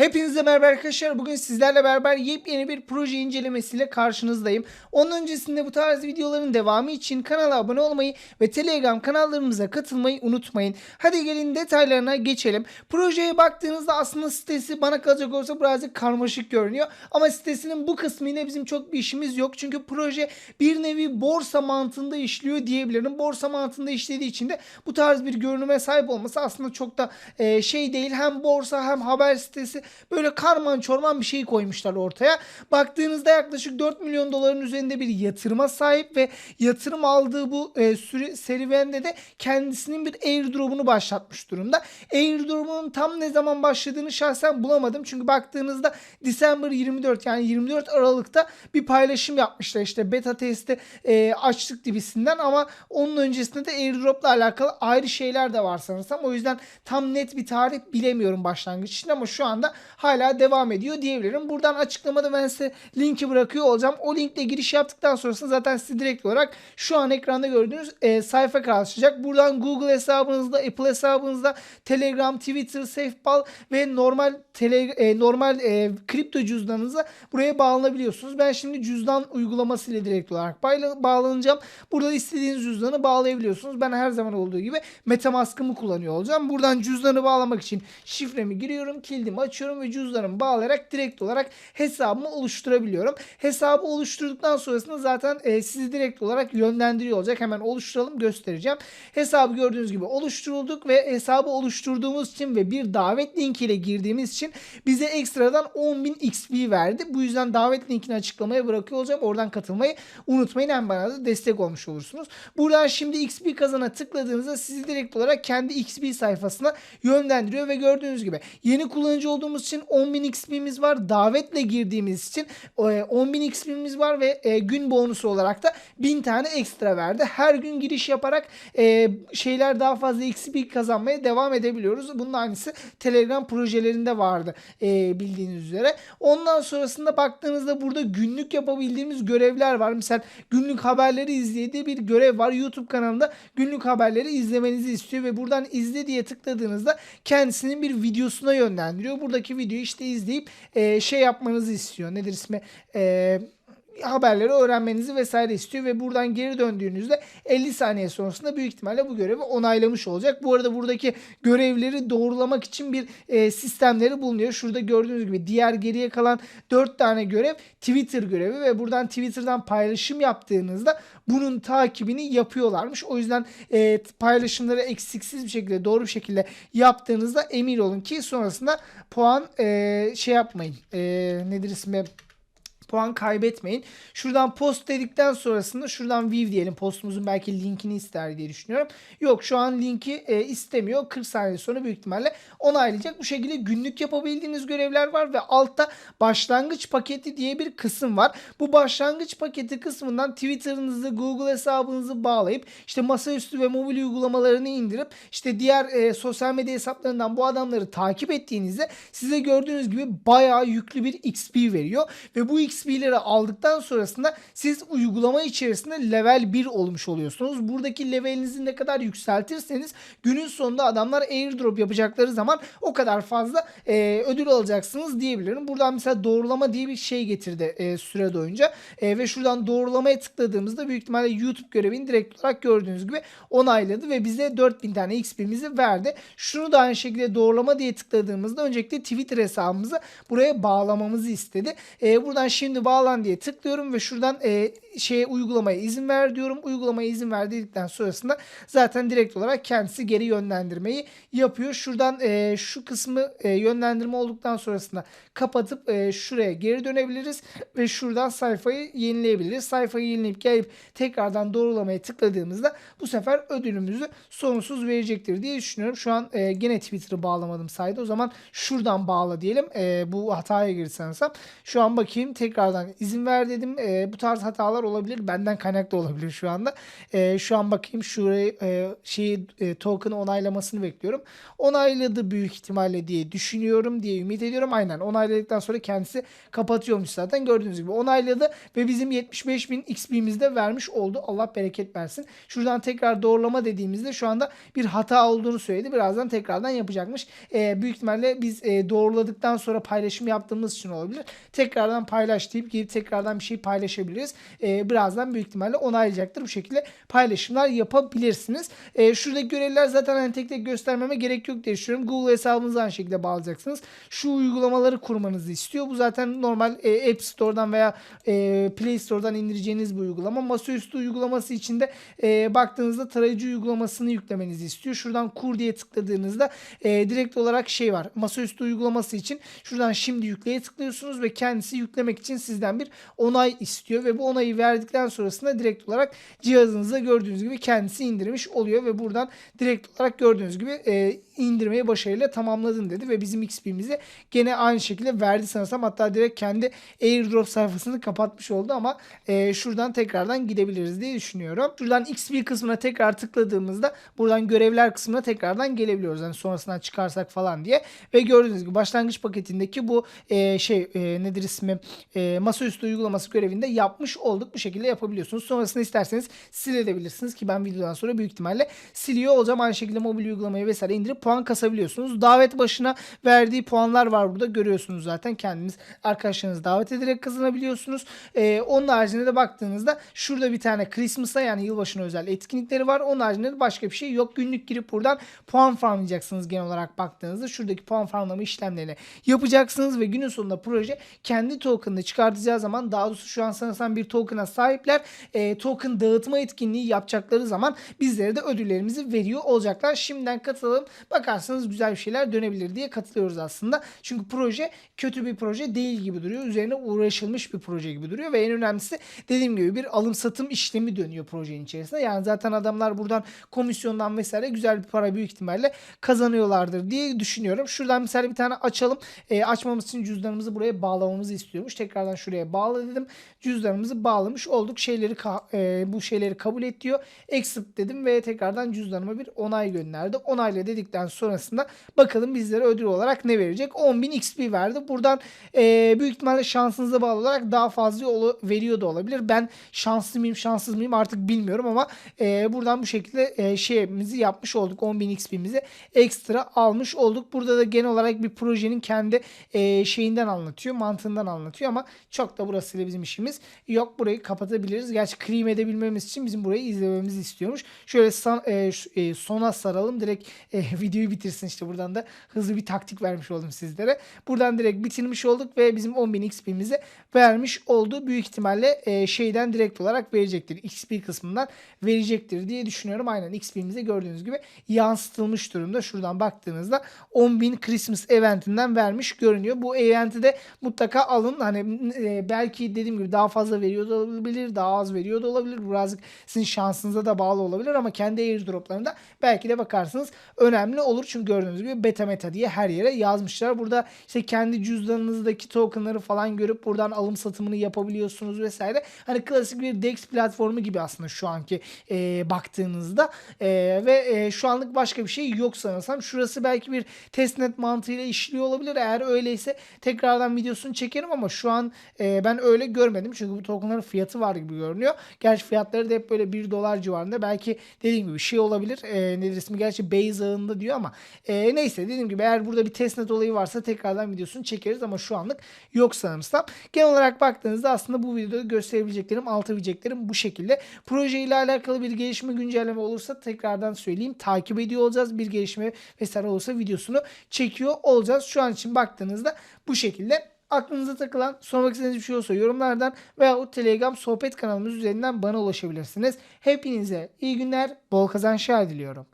Hepinize merhaba arkadaşlar. Bugün sizlerle beraber yepyeni bir proje incelemesiyle karşınızdayım. Onun öncesinde bu tarz videoların devamı için kanala abone olmayı ve Telegram kanallarımıza katılmayı unutmayın. Hadi gelin detaylarına geçelim. Projeye baktığınızda aslında sitesi bana kalacak olsa birazcık karmaşık görünüyor. Ama sitesinin bu kısmıyla bizim çok bir işimiz yok. Çünkü proje bir nevi borsa mantığında işliyor diyebilirim. Borsa mantığında işlediği için de bu tarz bir görünüme sahip olması aslında çok da e, şey değil. Hem borsa hem haber sitesi böyle karman çorman bir şey koymuşlar ortaya. Baktığınızda yaklaşık 4 milyon doların üzerinde bir yatırıma sahip ve yatırım aldığı bu e, süre, serüvende de kendisinin bir airdrop'unu başlatmış durumda. Airdrop'un tam ne zaman başladığını şahsen bulamadım. Çünkü baktığınızda December 24 yani 24 Aralık'ta bir paylaşım yapmışlar. İşte beta testi e, açtık gibisinden ama onun öncesinde de airdrop'la alakalı ayrı şeyler de var sanırsam. O yüzden tam net bir tarih bilemiyorum başlangıç için ama şu anda hala devam ediyor diyebilirim. Buradan açıklamada ben size linki bırakıyor olacağım. O linkle giriş yaptıktan sonrasında zaten sizi direkt olarak şu an ekranda gördüğünüz e, sayfa karşılayacak. Buradan Google hesabınızda, Apple hesabınızda, Telegram, Twitter, SafePal ve normal tele, e, normal e, kripto cüzdanınıza buraya bağlanabiliyorsunuz. Ben şimdi cüzdan uygulaması ile direkt olarak bağla- bağlanacağım. Burada istediğiniz cüzdanı bağlayabiliyorsunuz. Ben her zaman olduğu gibi MetaMask'ımı kullanıyor olacağım. Buradan cüzdanı bağlamak için şifremi giriyorum, kilidimi açıyorum ve cüzdanımı bağlayarak direkt olarak hesabımı oluşturabiliyorum. Hesabı oluşturduktan sonrasında zaten e, sizi direkt olarak yönlendiriyor olacak. Hemen oluşturalım göstereceğim. Hesabı gördüğünüz gibi oluşturulduk ve hesabı oluşturduğumuz için ve bir davet linkiyle girdiğimiz için bize ekstradan 10.000 XP verdi. Bu yüzden davet linkini açıklamaya bırakıyor olacağım. Oradan katılmayı unutmayın. Hem bana da destek olmuş olursunuz. Buradan şimdi XP kazana tıkladığınızda sizi direkt olarak kendi XP sayfasına yönlendiriyor ve gördüğünüz gibi yeni kullanıcı olduğumuz için 10.000 XP'miz var. Davetle girdiğimiz için e, 10.000 XP'miz var ve e, gün bonusu olarak da 1000 tane ekstra verdi. Her gün giriş yaparak e, şeyler daha fazla XP kazanmaya devam edebiliyoruz. Bunun aynısı Telegram projelerinde vardı e, bildiğiniz üzere. Ondan sonrasında baktığınızda burada günlük yapabildiğimiz görevler var. Mesela günlük haberleri izlediği bir görev var. YouTube kanalında günlük haberleri izlemenizi istiyor ve buradan izle diye tıkladığınızda kendisinin bir videosuna yönlendiriyor. Buradaki videoyu işte izleyip e, şey yapmanızı istiyor. Nedir ismi? Eee haberleri öğrenmenizi vesaire istiyor ve buradan geri döndüğünüzde 50 saniye sonrasında büyük ihtimalle bu görevi onaylamış olacak. Bu arada buradaki görevleri doğrulamak için bir e, sistemleri bulunuyor. Şurada gördüğünüz gibi diğer geriye kalan 4 tane görev Twitter görevi ve buradan Twitter'dan paylaşım yaptığınızda bunun takibini yapıyorlarmış. O yüzden e, paylaşımları eksiksiz bir şekilde doğru bir şekilde yaptığınızda emin olun ki sonrasında puan e, şey yapmayın. E, nedir ismi? Puan kaybetmeyin. Şuradan post dedikten sonrasında şuradan view diyelim. Postumuzun belki linkini ister diye düşünüyorum. Yok şu an linki e, istemiyor. 40 saniye sonra büyük ihtimalle onaylayacak. Bu şekilde günlük yapabildiğiniz görevler var ve altta başlangıç paketi diye bir kısım var. Bu başlangıç paketi kısmından Twitter'ınızı, Google hesabınızı bağlayıp işte masaüstü ve mobil uygulamalarını indirip işte diğer e, sosyal medya hesaplarından bu adamları takip ettiğinizde size gördüğünüz gibi bayağı yüklü bir XP veriyor ve bu XP'leri aldıktan sonrasında siz uygulama içerisinde level 1 olmuş oluyorsunuz. Buradaki levelinizi ne kadar yükseltirseniz günün sonunda adamlar airdrop yapacakları zaman o kadar fazla e, ödül alacaksınız diyebilirim. Buradan mesela doğrulama diye bir şey getirdi e, süre boyunca e, ve şuradan doğrulamaya tıkladığımızda büyük ihtimalle YouTube görevini direkt olarak gördüğünüz gibi onayladı ve bize 4000 tane XP'mizi verdi. Şunu da aynı şekilde doğrulama diye tıkladığımızda öncelikle Twitter hesabımızı buraya bağlamamızı istedi. E, buradan şimdi bağlan diye tıklıyorum ve şuradan e, şeye uygulamaya izin ver diyorum. Uygulamaya izin ver dedikten sonrasında zaten direkt olarak kendisi geri yönlendirmeyi yapıyor. Şuradan e, şu kısmı e, yönlendirme olduktan sonrasında kapatıp e, şuraya geri dönebiliriz ve şuradan sayfayı yenileyebiliriz. Sayfayı yenileyip gelip tekrardan doğrulamaya tıkladığımızda bu sefer ödülümüzü sonsuz verecektir diye düşünüyorum. Şu an e, gene Twitter'ı bağlamadım saydı. O zaman şuradan bağla diyelim. E, bu hataya sanırsam. Şu an bakayım tekrar tekrardan izin ver dedim. E, bu tarz hatalar olabilir. Benden kaynaklı olabilir şu anda. E, şu an bakayım şurayı e, şeyi e, token'ı onaylamasını bekliyorum. Onayladı büyük ihtimalle diye düşünüyorum diye ümit ediyorum. Aynen onayladıktan sonra kendisi kapatıyormuş zaten. Gördüğünüz gibi onayladı ve bizim 75.000 XP'mizi de vermiş oldu. Allah bereket versin. Şuradan tekrar doğrulama dediğimizde şu anda bir hata olduğunu söyledi. Birazdan tekrardan yapacakmış. E, büyük ihtimalle biz e, doğruladıktan sonra paylaşım yaptığımız için olabilir. Tekrardan paylaş deyip gidip tekrardan bir şey paylaşabiliriz. E, birazdan büyük ihtimalle onaylayacaktır. Bu şekilde paylaşımlar yapabilirsiniz. E, şuradaki görevler zaten hani tek tek göstermeme gerek yok diye düşünüyorum. Google hesabınızı aynı şekilde bağlayacaksınız. Şu uygulamaları kurmanızı istiyor. Bu zaten normal e, App Store'dan veya e, Play Store'dan indireceğiniz bir uygulama. Masaüstü uygulaması içinde e, baktığınızda tarayıcı uygulamasını yüklemenizi istiyor. Şuradan kur diye tıkladığınızda e, direkt olarak şey var. Masaüstü uygulaması için şuradan şimdi yükleye tıklıyorsunuz ve kendisi yüklemek için sizden bir onay istiyor ve bu onayı verdikten sonrasında direkt olarak cihazınızda gördüğünüz gibi kendisi indirmiş oluyor ve buradan direkt olarak gördüğünüz gibi e, indirmeyi başarıyla tamamladın dedi ve bizim XP'mizi gene aynı şekilde verdi sanırsam hatta direkt kendi airdrop sayfasını kapatmış oldu ama e, şuradan tekrardan gidebiliriz diye düşünüyorum. Şuradan XP kısmına tekrar tıkladığımızda buradan görevler kısmına tekrardan gelebiliyoruz. Hani sonrasından çıkarsak falan diye ve gördüğünüz gibi başlangıç paketindeki bu e, şey e, nedir ismi e, masaüstü uygulaması görevinde yapmış olduk. Bu şekilde yapabiliyorsunuz. Sonrasında isterseniz silebilirsiniz ki ben videodan sonra büyük ihtimalle siliyor olacağım. Aynı şekilde mobil uygulamayı vesaire indirip puan kasabiliyorsunuz. Davet başına verdiği puanlar var burada görüyorsunuz zaten. Kendiniz arkadaşlarınızı davet ederek kazanabiliyorsunuz. Ee, onun haricinde de baktığınızda şurada bir tane Christmas'a yani yılbaşına özel etkinlikleri var. Onun haricinde de başka bir şey yok. Günlük girip buradan puan farmlayacaksınız genel olarak baktığınızda. Şuradaki puan farmlama işlemlerini yapacaksınız ve günün sonunda proje kendi token'ını çıkartacağı zaman daha doğrusu şu an sanırsam bir token'a sahipler. E, token dağıtma etkinliği yapacakları zaman bizlere de ödüllerimizi veriyor olacaklar. Şimdiden katılalım. Bakarsanız güzel bir şeyler dönebilir diye katılıyoruz aslında. Çünkü proje kötü bir proje değil gibi duruyor. Üzerine uğraşılmış bir proje gibi duruyor ve en önemlisi dediğim gibi bir alım satım işlemi dönüyor projenin içerisinde. Yani zaten adamlar buradan komisyondan vesaire güzel bir para büyük ihtimalle kazanıyorlardır diye düşünüyorum. Şuradan mesela bir tane açalım. E, açmamız için cüzdanımızı buraya bağlamamızı istiyormuş. Tekrardan şuraya bağla dedim. Cüzdanımızı bağlamış olduk. Şeyleri e, bu şeyleri kabul et diyor. Accept dedim ve tekrardan cüzdanıma bir onay gönderdi. Onayla dedikten sonrasında bakalım bizlere ödül olarak ne verecek? 10.000 XP verdi. Buradan e, büyük ihtimalle şansınıza bağlı olarak daha fazla veriyor da olabilir. Ben şanslı mıyım şanssız mıyım artık bilmiyorum ama e, buradan bu şekilde e, şeyimizi yapmış olduk. 10.000 XP'mizi ekstra almış olduk. Burada da genel olarak bir projenin kendi e, şeyinden anlatıyor. Mantığından anlatıyor ama çok da burasıyla bizim işimiz yok. Burayı kapatabiliriz. Gerçi cream edebilmemiz için bizim burayı izlememizi istiyormuş. Şöyle son, e, e, sona saralım. Direkt e, videoyu bitirsin işte buradan da hızlı bir taktik vermiş oldum sizlere. Buradan direkt bitirmiş olduk ve bizim 10.000 XP'mizi vermiş oldu. Büyük ihtimalle e, şeyden direkt olarak verecektir. XP kısmından verecektir diye düşünüyorum. Aynen XP'mize gördüğünüz gibi yansıtılmış durumda. Şuradan baktığınızda 10.000 Christmas eventinden vermiş görünüyor. Bu eventi de mutlaka alın. Hani e, belki dediğim gibi daha fazla veriyor da olabilir, daha az veriyor da olabilir. Birazcık sizin şansınıza da bağlı olabilir ama kendi airdroplarında belki de bakarsınız önemli olur. Çünkü gördüğünüz gibi beta meta diye her yere yazmışlar. Burada işte kendi cüzdanınızdaki tokenları falan görüp buradan alım satımını yapabiliyorsunuz vesaire. Hani klasik bir DEX platformu gibi aslında şu anki e, baktığınızda e, ve e, şu anlık başka bir şey yok sanırsam. Şurası belki bir testnet mantığıyla işliyor olabilir. Eğer öyleyse tekrardan videosunu çekerim ama şu an e, ben öyle görmedim. Çünkü bu tokenların fiyatı var gibi görünüyor. Gerçi fiyatları da hep böyle 1 dolar civarında. Belki dediğim gibi şey olabilir. E, nedir ismi? Gerçi base ağında diyor ama e, neyse dediğim gibi eğer burada bir testnet olayı varsa tekrardan videosunu çekeriz ama şu anlık yok sanırsam. Genel olarak baktığınızda aslında bu videoda gösterebileceklerim, altabileceklerim bu şekilde. Proje ile alakalı bir gelişme güncelleme olursa tekrardan söyleyeyim. Takip ediyor olacağız. Bir gelişme vesaire olursa videosunu çekiyor olacağız. Şu an için baktığınızda bu şekilde aklınıza takılan, sormak istediğiniz bir şey olursa yorumlardan veya o Telegram sohbet kanalımız üzerinden bana ulaşabilirsiniz. Hepinize iyi günler, bol kazançlar diliyorum.